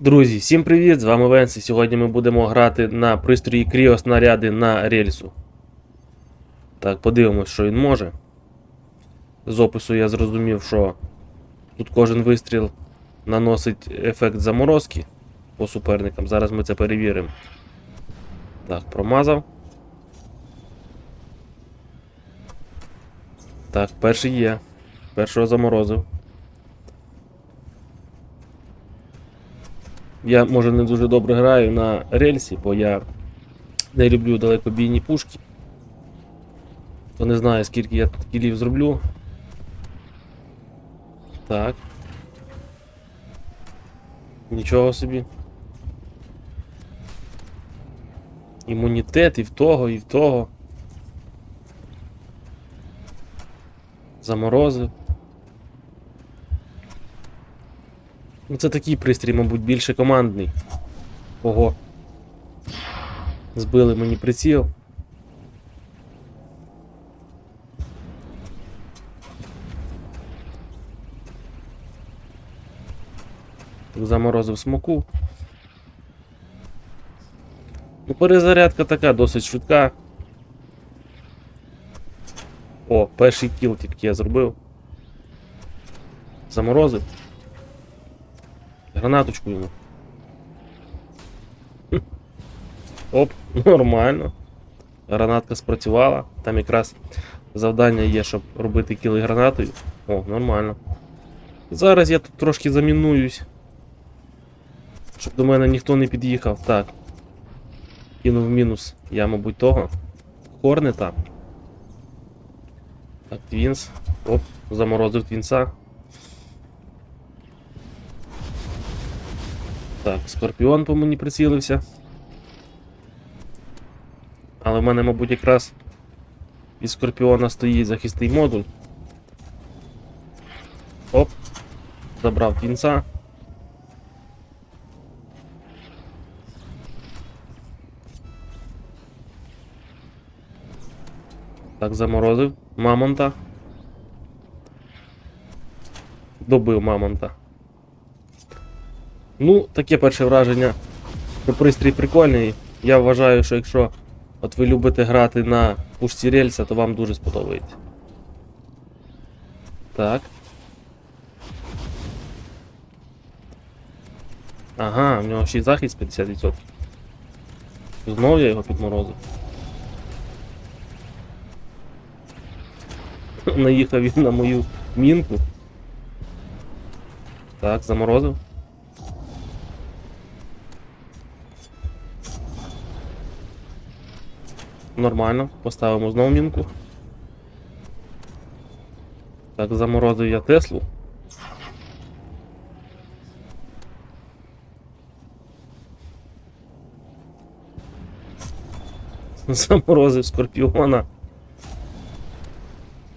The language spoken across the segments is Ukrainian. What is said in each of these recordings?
Друзі, всім привіт! З вами Венс, і сьогодні ми будемо грати на пристрої кріоснаряди на рельсу. Так, подивимось, що він може. З опису я зрозумів, що тут кожен вистріл наносить ефект заморозки по суперникам. Зараз ми це перевіримо. Так, промазав. Так, перший є. Першого заморозив. Я, може, не дуже добре граю на рельсі, бо я не люблю далекобійні пушки. То не знаю, скільки я кілів зроблю. Так. Нічого собі. Імунітет і в того, і в того. Заморозив. Ну це такий пристрій, мабуть, більше командний. Ого. Збили мені приціл. Заморозив смоку. Ну, перезарядка така досить швидка. О, перший кіл тільки я зробив. Заморозив. Гранаточку йому. Оп, нормально. Гранатка спрацювала. Там якраз завдання є, щоб робити кіли гранатою. О, нормально. Зараз я тут трошки замінуюсь. Щоб до мене ніхто не під'їхав. Так. Кинув мінус. Я, мабуть, того. Хорнета. Так, Твінс. Оп, заморозив твінса. Так, скорпіон по мені прицілився. Але в мене, мабуть, якраз від скорпіона стоїть захисний модуль. Оп. Забрав кінця. Так, заморозив мамонта. Добив мамонта. Ну, таке перше враження. Що пристрій прикольний. Я вважаю, що якщо от ви любите грати на пушці рельса, то вам дуже сподобається. Так. Ага, в нього ще й захист 50%. Знов я його підморозив. Наїхав він на мою мінку. Так, заморозив. Нормально, поставимо знову мінку. Так, заморозив я Теслу. Заморозив Скорпіона.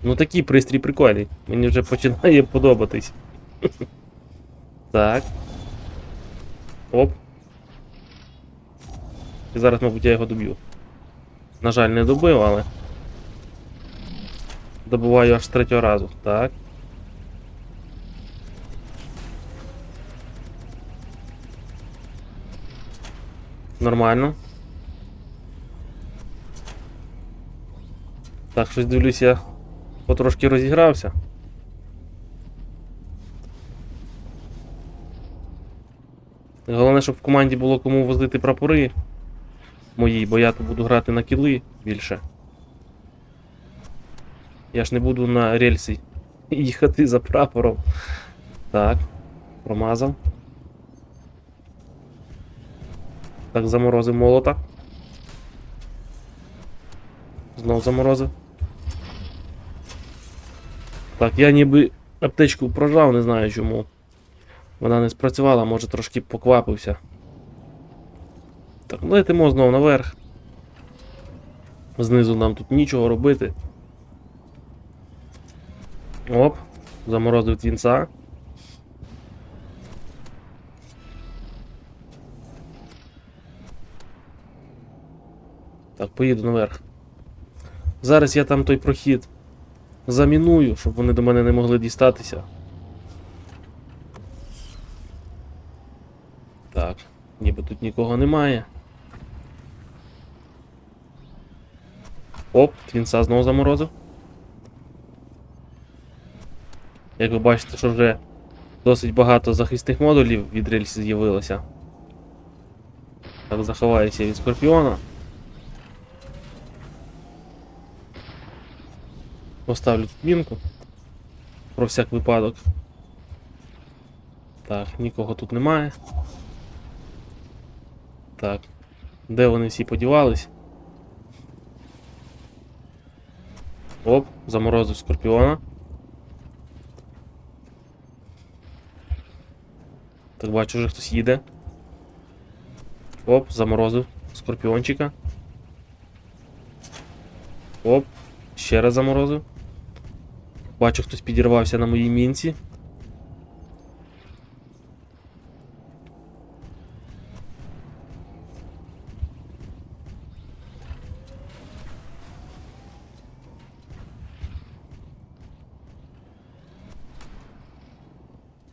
Ну такий пристрій прикольний. Мені вже починає подобатись. Так. Оп. І зараз, мабуть, я його доб'ю. На жаль, не добив, але. Добуваю аж третього разу. Так. Нормально. Так, щось дивлюсь, я потрошки розігрався. Головне, щоб в команді було кому возити прапори мої, бо я тут буду грати на кіли більше. Я ж не буду на рельсі їхати за прапором. Так, промазав. Так, заморозив молота. Знов заморозив. Так, я ніби аптечку прожав, не знаю чому. Вона не спрацювала, може трошки поквапився. Так, летимо знову наверх. Знизу нам тут нічого робити. Оп, заморозив твінца. Так, поїду наверх. Зараз я там той прохід заміную, щоб вони до мене не могли дістатися. Так, ніби тут нікого немає. Оп, твінса знову заморозив. Як ви бачите, що вже досить багато захисних модулів від рельсі з'явилося. Так, заховаюся від скорпіона. Поставлю тут мінку. Про всяк випадок. Так, нікого тут немає. Так. Де вони всі подівались? Оп, заморозив скорпіона. Так бачу, вже хтось їде. Оп, заморозив скорпіончика. Оп, ще раз заморозив. Бачу, хтось підірвався на моїй мінці.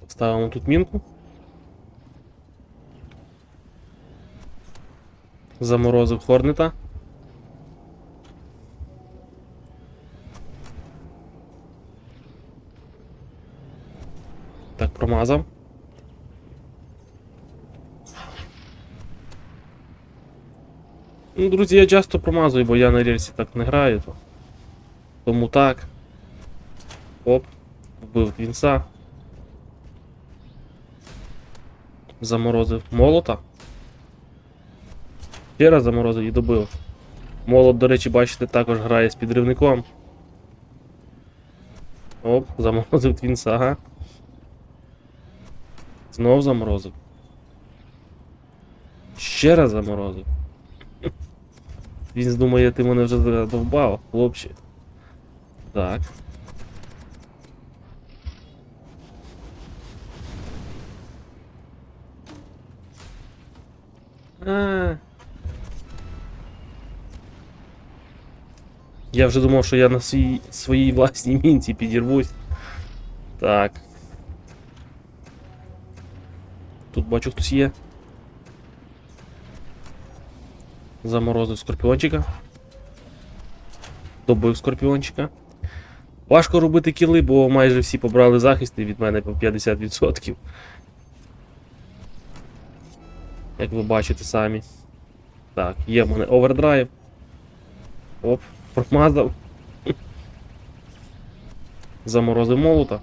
Ставимо тут мінку. Заморозив Хорнета. Так, промазав. Ну, друзі, я часто промазую, бо я на рельсі так не граю. То. Тому так. Оп, вбив твінса. Заморозив молота. Ще раз заморозив і добив. Молот, до речі, бачите, також грає з підривником. Оп, заморозив твінса, ага. Знов заморозив. Ще раз заморозив. Він думає, ти мене вже задовбав, хлопче. Так. Я вже думав, що я на свій, своїй власній мінці підірвусь. Так. Тут бачу хтось є. Заморозив скорпіончика. Добив скорпіончика. Важко робити кіли, бо майже всі побрали захисти від мене по 50%. Як ви бачите самі. Так, є в мене овердрайв. Оп, промазав. Заморозив молота.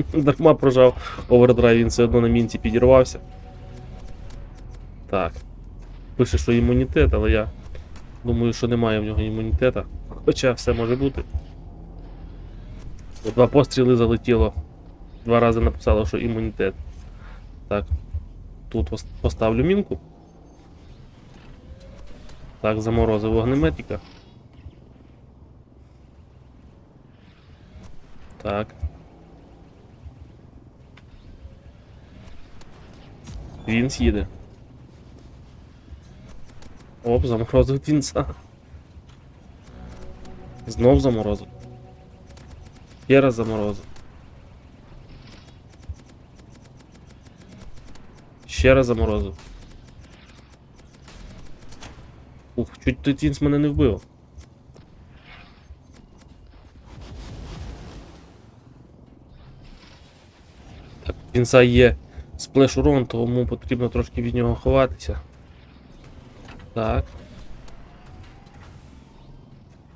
Дарма прожав овердрайв, він все одно на мінці підірвався. Так. Пише, що імунітет, але я думаю, що немає в нього імунітета. Хоча все може бути. Два постріли залетіло. Два рази написало, що імунітет. Так. Тут поставлю мінку. Так, заморозив вогнеметика. Так. Він їде. Оп, заморозив твінца. Знов заморозив. Ще раз заморозив. Ще раз заморозив. Ух, чуть той твінс мене не вбив. Так, у твінса є сплеш урон, тому потрібно трошки від нього ховатися. Так.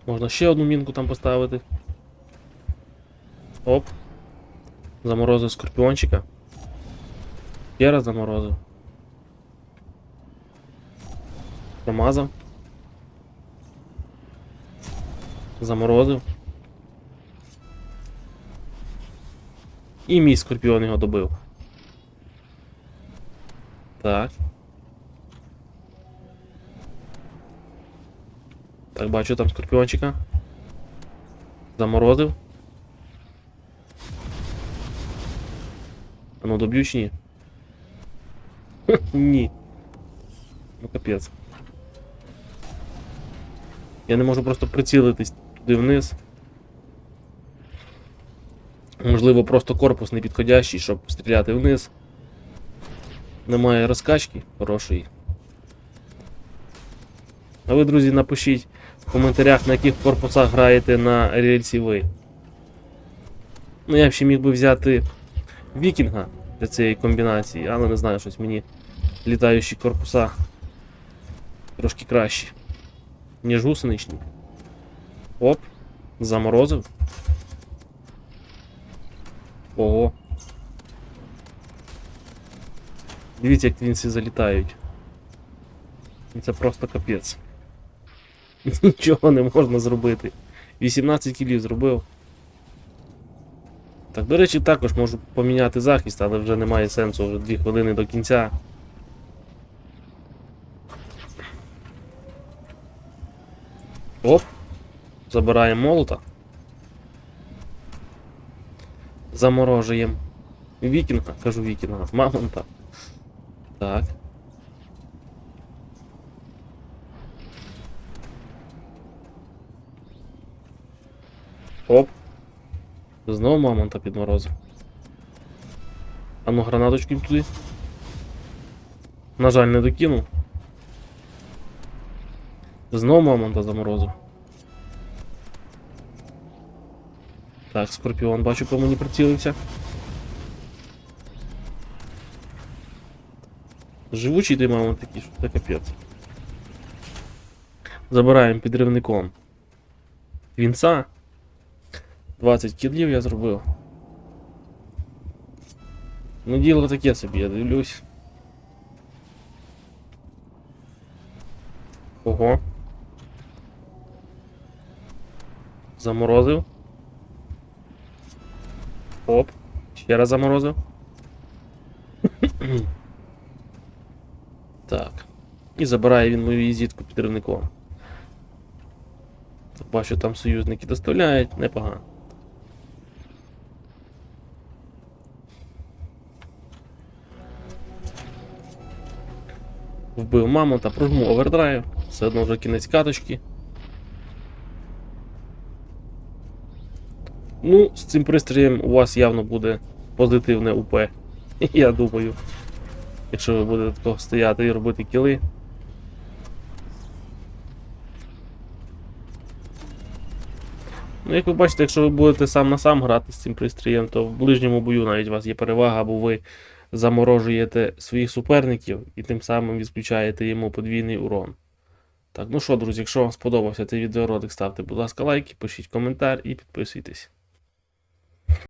Можна ще одну мінку там поставити. Оп. Заморозив скорпіончика. Ще раз заморозив. Промазав. Заморозив. І мій скорпіон його добив. Так. Так, бачу там скорпіончика. Заморозив. А ну доб'ю чи ні? Ні. Ну капець. Я не можу просто прицілитись туди вниз. Можливо, просто корпус не підходящий, щоб стріляти вниз. Немає розкачки хорошої. А ви, друзі, напишіть в коментарях, на яких корпусах граєте на рельсі ви. Ну, я б ще міг би взяти вікінга для цієї комбінації, але не знаю, щось мені літаючі корпуса трошки кращі, ніж гусеничні. Оп, заморозив. Ого. Дивіться, як вінці залітають. Це просто капець. Нічого не можна зробити. 18 кілів зробив. Так, до речі, також можу поміняти захист, але вже немає сенсу, вже 2 хвилини до кінця. Оп. Забираємо молота. Заморожуємо. Вікінга, кажу вікінга, мамонта. Так. Оп. Знову мамонта підморозив. А ну гранаточку туди. На жаль, не докинув. Знову мамонта заморозив. Так, скорпіон бачу, по мені прицілився. Живучий ти мамонт такий, що це капець. Забираємо підривником. Вінца. 20 кілів я зробив. Ну, діло таке собі, я дивлюсь. Ого. Заморозив. Оп. Ще раз заморозив. так. І забирає він мою візитку підривником. Бачу, там союзники доставляють, непогано. Вбив мамонта, прожму овердрайв, все одно вже кінець каточки. Ну, з цим пристроєм у вас явно буде позитивне УП. Я думаю. Якщо ви будете такого стояти і робити кіли. Ну, як ви бачите, якщо ви будете сам на сам грати з цим пристроєм, то в ближньому бою навіть у вас є перевага, або ви заморожуєте своїх суперників і тим самим відключаєте йому подвійний урон. Так, ну що, друзі, якщо вам сподобався цей відеоролик, ставте, будь ласка, лайки, пишіть коментар і підписуйтесь.